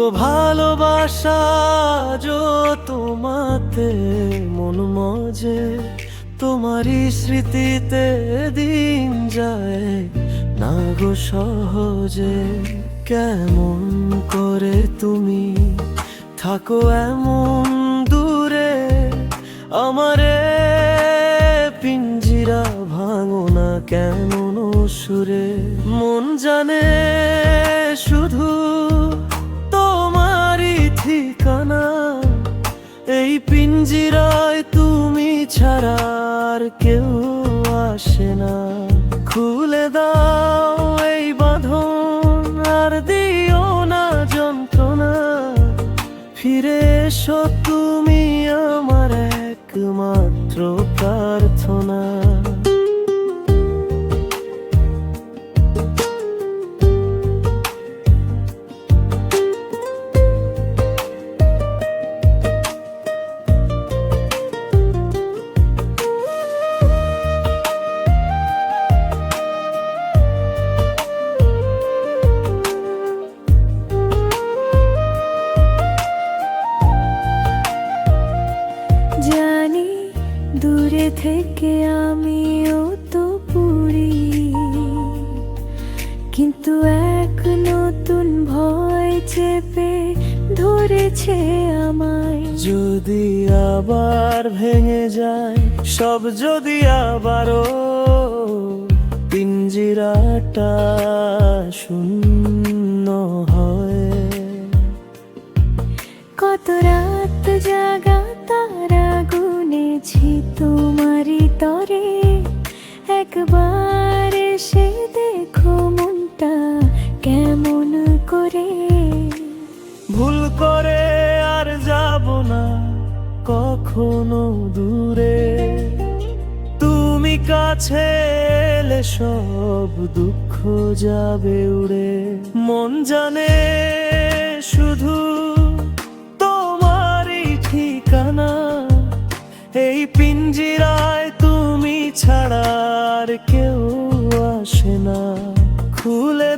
গো, ভালোবাসা যো তোমাতে মন মজে। তোমারই স্মৃতিতে দিন যায়, না গো সহজে। কেমন করে তুমি থাকো এমন দূরে, আমারে পিঞ্জিরা ভাঙো না কেমন সুরে। মন জানে শুধু পিঞ্জিরায় তুমি ছাড়ার কেউ আসে না। খুলে দাও এই বাঁধন আর দিও না যন্ত্রণা। ফিরে এসো দূরে থেকে আমিও তো পুরি। কিন্তু এক নতুন ভয় চেপে ধরেছে আমায়। যদি আবার ভেঙে যায় সব যদি আবারও পিঞ্জিরাটা শূন্য হয়। কত রাত জাগা তারা গুনেছি তোমারই তরে একবার এসে দেখো মনটা কেমন করে। ভুল করে আর যাব না কখনো দূরে। তুমি কাছে এলে সব দুঃখ যাবে উড়ে। মন জানে শুধু তোমারই ঠিকানা। এই পিঞ্জিরায় তুমি ছাড়ার কেউ আসে না। খুলে